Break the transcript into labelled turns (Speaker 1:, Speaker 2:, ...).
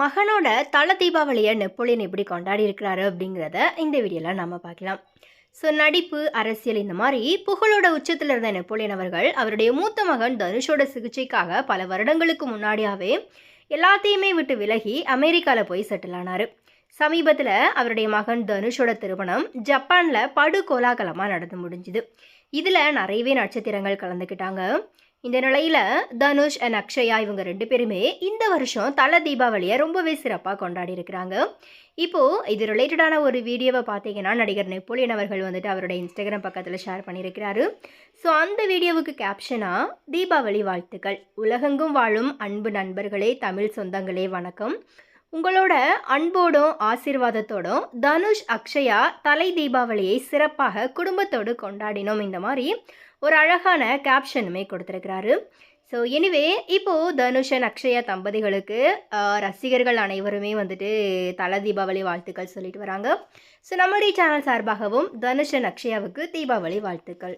Speaker 1: மகனோட தல தீபாவளியை நெப்போலியன் எப்படி கொண்டாடி இருக்கிறாரு அப்படிங்கிறத இந்த வீடியோவில் நம்ம பார்க்கலாம். ஸோ நடிப்பு அரசியல் இந்த மாதிரி புகழோட உச்சத்தில் இருந்த நெப்போலியன் அவர்கள் அவருடைய மூத்த மகன் தனுஷோட சிகிச்சைக்காக பல வருடங்களுக்கு முன்னாடியாவே எல்லாத்தையுமே விட்டு விலகி அமெரிக்காவில் போய் செட்டில் ஆனார். சமீபத்தில் அவருடைய மகன் தனுஷோட திருமணம் ஜப்பானில் படு கோலாகலமாக நடந்து முடிஞ்சுது. இதில் நிறையவே நட்சத்திரங்கள் கலந்துக்கிட்டாங்க. இந்த நிலையில் தனுஷ் அண்ட் அக்ஷயா இவங்க ரெண்டு பேருமே இந்த வருஷம் தல தீபாவளியை ரொம்பவே சிறப்பாக கொண்டாடி இருக்கிறாங்க. இப்போது இது ரிலேட்டடான ஒரு வீடியோவை பார்த்தீங்கன்னா நடிகர் நெப்போலியன் அவர்கள் வந்துட்டு அவருடைய இன்ஸ்டாகிராம் பக்கத்தில் ஷேர் பண்ணியிருக்கிறாரு. ஸோ அந்த வீடியோவுக்கு கேப்ஷனாக தீபாவளி வாழ்த்துக்கள். உலகெங்கும் வாழும் அன்பு நண்பர்களே தமிழ் சொந்தங்களே வணக்கம். உங்களோட அன்போடும் ஆசீர்வாதத்தோடும் தனுஷ் அக்ஷயா தலை தீபாவளியை சிறப்பாக குடும்பத்தோடு கொண்டாடினோம் இந்த மாதிரி ஒரு அழகான கேப்ஷனுமே கொடுத்துருக்கிறாரு. ஸோ எனிவே இப்போது தனுஷ் அண்ட் அக்ஷயா தம்பதிகளுக்கு ரசிகர்கள் அனைவருமே வந்துட்டு தலை தீபாவளி வாழ்த்துக்கள் சொல்லிட்டு வராங்க. ஸோ நம்மளுடைய சேனல் சார்பாகவும் தனுஷ் அண்ட் அக்ஷயாவுக்கு தீபாவளி வாழ்த்துக்கள்.